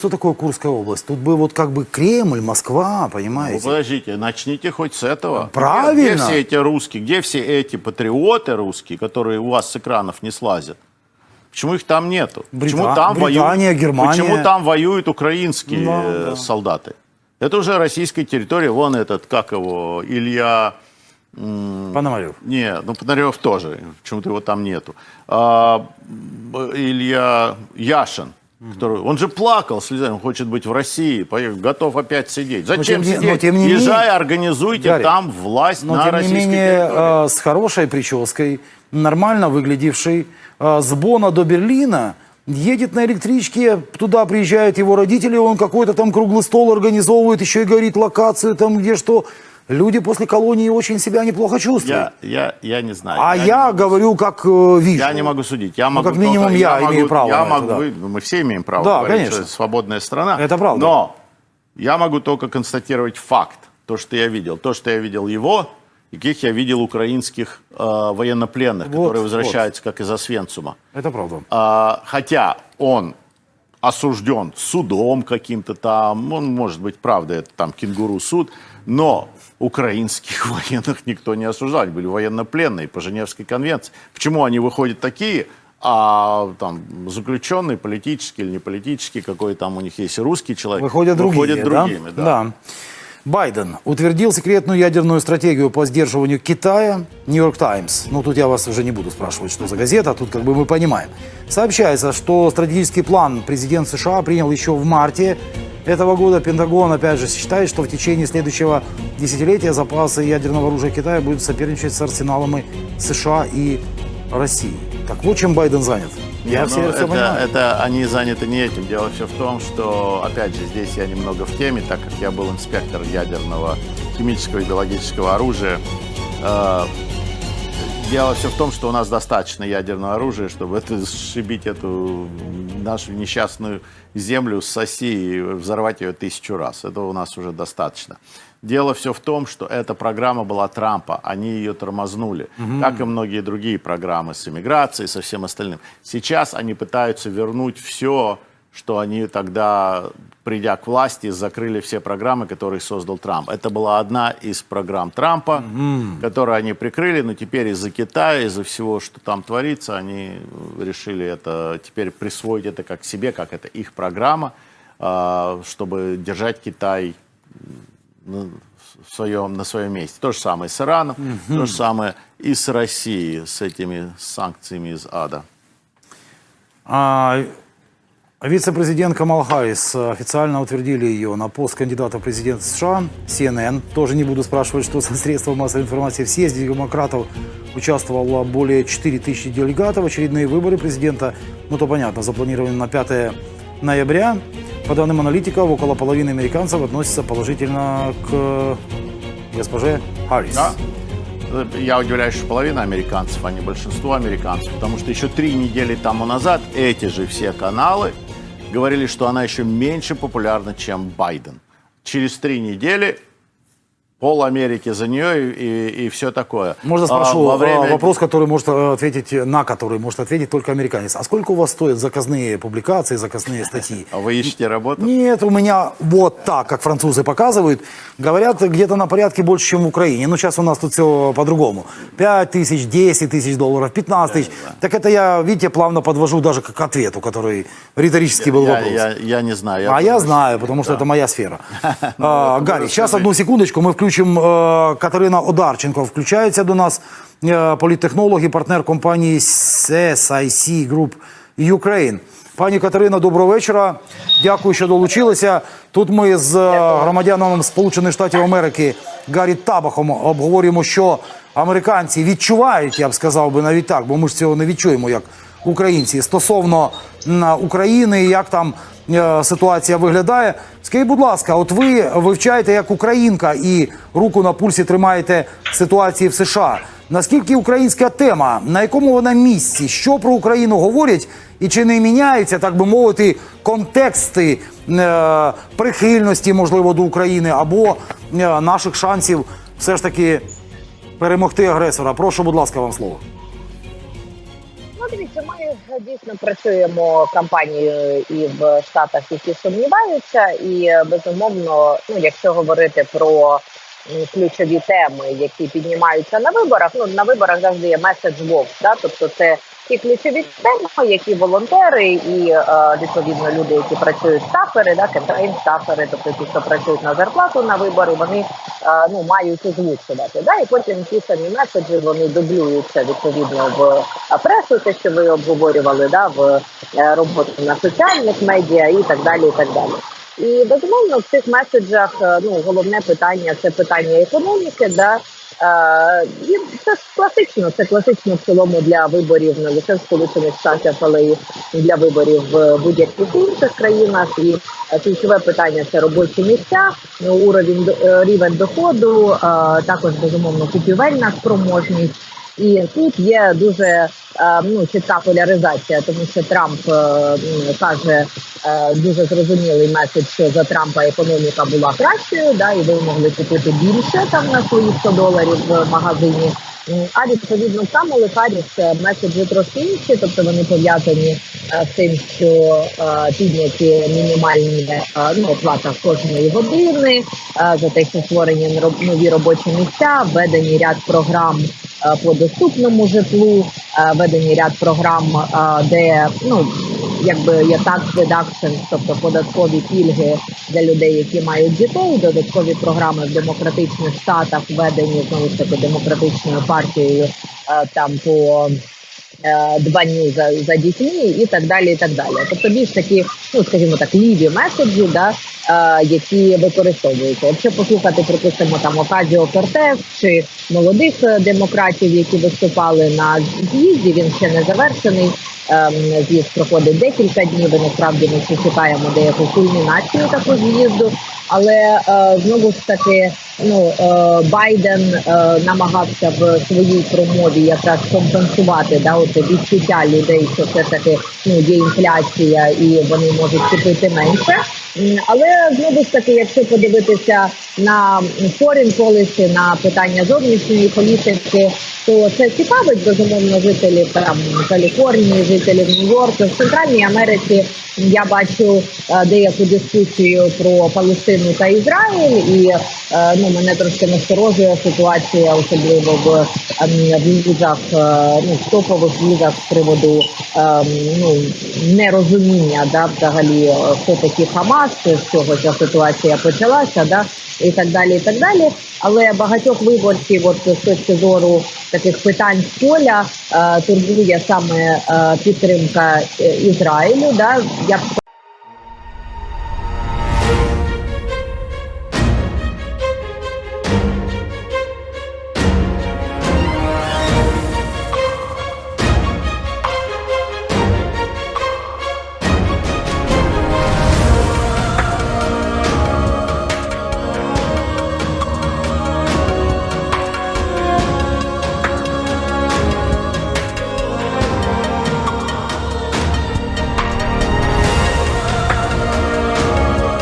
Что такое Курская область? Тут бы вот как бы Кремль, Москва, Ну, понимаете? подождите, начните хоть с этого. Правильно. Где, где все эти русские, где все эти патриоты русские, которые у вас с экранов не слазят? Почему их там нету? Почему Брита- там Британия, воюют, Германия. Почему там воюют украинские Да, э, да. солдаты? Это уже российская территория. Вон этот, как его, Илья... Пономарев. Не, ну Пономарев тоже. Почему-то его там нету. А, Илья Яшин. Который, он же плакал слезами, он хочет быть в России, поехал, готов опять сидеть. Зачем тем не- сидеть? но тем не Езжай, менее- организуйте Гарри, там власть Но на тем не российской менее территории. э, с хорошей прической, нормально выглядевший, э, с Бона до Берлина, едет на электричке, туда приезжают его родители, он какой-то там круглый стол организовывает, еще и говорит локацию там где что. Люди после колонии очень себя неплохо чувствуют. я, я, я не знаю. а я, могу- говорю, как э, вижу. я не могу судить. Я Ну, могу как минимум, только- я имею могу- право Я на это, могу, да. мы все имеем право Да, говорить, конечно. что это свободная страна. Это правда. Но я могу только констатировать факт. То, что я видел. То, что я видел его, и каких я видел украинских э, военнопленных, Вот, которые возвращаются как из Освенцима. Это правда. А, хотя он осужден судом каким-то там, он может быть, правда, это там кенгуру суд, но украинских военных никто не осуждал, они были военнопленные по Женевской конвенции. Почему они выходят такие, а там заключенные, политические или не политические, какой там у них есть русский человек, Выходят другие, выходят да? другими, да. Байден утвердил секретную ядерную стратегию по сдерживанию Китая. Нью-Йорк Таймс. Ну, тут я вас уже не буду спрашивать, что за газета, тут как бы мы понимаем. Сообщается, что стратегический план президент США принял еще в марте этого года. Пентагон, опять же, считает, что в течение следующего десятилетия запасы ядерного оружия Китая будут соперничать с арсеналами США и России. Так вот, чем Байден занят. Я все, ну, все это, понимаю. это они заняты не этим. Дело все в том, что, опять же, здесь я немного в теме, так как я был инспектор ядерного, химического и биологического оружия. Э, Дело все в том, что у нас достаточно ядерного оружия, чтобы это, сшибить эту нашу несчастную землю с оси и взорвать ее тысячу раз. Этого у нас уже достаточно. Дело все в том, что эта программа была Трампа, они ее тормознули, как и многие другие программы с иммиграцией, со всем остальным. Сейчас они пытаются вернуть все, что они тогда, придя к власти, закрыли все программы, которые создал Трамп. Это была одна из программ Трампа, которую они прикрыли, но теперь из-за Китая, из-за всего, что там творится, они решили это теперь присвоить это как себе, как это их программа, а, чтобы держать Китай в своем, на своем месте. То же самое с Ираном, то же самое и с Россией, с этими санкциями из ада. А, Вице-президент Камал Харрис э, официально утвердили ее на пост кандидата в президенты США. CNN, тоже не буду спрашивать, что за средства массовой информации. В съезде демократов участвовало более 4 тысячи делегатов. Очередные выборы президента, ну то понятно, запланированы на 5 ноября. По данным аналитиков, около половины американцев относятся положительно к госпоже Харрис. Да. Я удивляюсь, что половина американцев, а не большинство американцев, потому что еще три недели тому назад эти же все каналы говорили, что она еще меньше популярна, чем Байден. Через три недели пол Америки за нее и, и, все такое. Можно А, спрошу во а, время- вопрос, который может э, ответить, на который может ответить только американец. А сколько у вас стоят заказные публикации, заказные статьи? А вы ищете работу? Нет, у меня вот так, как французы показывают, говорят где-то на порядке больше, чем в Украине. Ну, сейчас у нас тут все по-другому. 5 тысяч, 10 тысяч долларов, 15 тысяч. Так это я, видите, плавно подвожу даже к ответу, который риторический был я, вопрос. я, я не знаю. А я знаю, потому что это моя сфера. А, Ну, Гарри, расскажи. сейчас одну секундочку. Ми включимо е, Катерина Одарченко. Включається до нас е, політтехнолог і партнер компанії SIC Group Ukraine. Пані Катерина, доброго вечора. Дякую, що долучилися. Тут ми з е, громадянином Сполучених Штатів Америки Гаррі Табахом обговорюємо, що американці відчувають, я б сказав би навіть так, бо ми ж цього не відчуємо як українці стосовно України, як там ситуація виглядає. Скажіть, будь ласка, от ви вивчаєте як українка і руку на пульсі тримаєте ситуації в США. Наскільки українська тема, на якому вона місці, що про Україну говорять, і чи не міняються, так би мовити, контексти е, прихильності, можливо, до України або е, наших шансів все ж таки перемогти агресора? Прошу, будь ласка, вам слово. Дивіться, ми дійсно працюємо кампанією і в штатах, які сумніваються, і безумовно, ну якщо говорити про ключові теми, які піднімаються на виборах, ну на виборах завжди є меседж вовк, да? тобто це ті ключові теми, які волонтери і е, відповідно люди, які працюють стафери, да, кемпейн стафери, тобто ті, хто працюють на зарплату на вибори, вони е, ну мають озвучувати. Да? І потім ті самі меседжі вони дублюються відповідно в е, пресу, те, що ви обговорювали, да, в роботу на соціальних медіа і так далі. І так далі. І безумовно в цих меседжах е, ну головне питання це питання економіки. Да? Е, і це ж класично, це класично в цілому для виборів не лише в Сполучених Штатах, але й для виборів в будь-яких інших країнах. І е, ключове питання це робочі місця, уровень рівень доходу, також безумовно купівельна спроможність. І тут є дуже ну чітка поляризація, тому що Трамп е, каже е, дуже зрозумілий меседж, що за Трампа економіка була кращою, да, і ви могли купити більше там на свої 100 доларів в магазині. А відповідно Камали Харріс е, меседжі трошки інші, тобто вони пов'язані е, з тим, що е, підняті мінімальні е, ну, оплата кожної години, е, за те, що створені нові робочі місця, введені ряд програм е, по доступному житлу, ведені ряд програм, е, де ну якби є tax reduction, тобто податкові пільги для людей, які мають дітей, додаткові програми в демократичних штатах введені знову ж таки демократичною партією е, там по е, дбанню за, за дітьми і так далі. і так далі. Тобто більш такі, ну скажімо так, ліві меседжі, да, е, які використовуються. Якщо послухати, припустимо, там Окадіо Кортес чи молодих е, демократів, які виступали на з'їзді, він ще не завершений. Ем, З'їзд проходить декілька днів. і Насправді ми ще чекаємо деяку кульмінацію такого з'їзду. Але е, знову ж таки, ну е, Байден е, намагався в своїй промові якраз компенсувати да, оце відчуття людей, що все таки ну є інфляція і вони можуть купити менше. Але знову ж таки, якщо подивитися на foreign policy, на питання зовнішньої політики, то це цікавить безумовно жителів там Каліфорнії, жителів Нью-Йорка. В Центральній Америці я бачу е, деяку дискусію про Палестину та Ізраїль, і ну мене трошки насторожує ситуація, особливо в, ем, візах, е, ну в топових візах з приводу ем, ну нерозуміння, да, взагалі е, хто такі Хамас, з чого ця ситуація почалася, да і так далі, і так далі. Але багатьох виборців, от з точки зору таких питань з поля, е, турбує саме підтримка Ізраїлю. Да? Я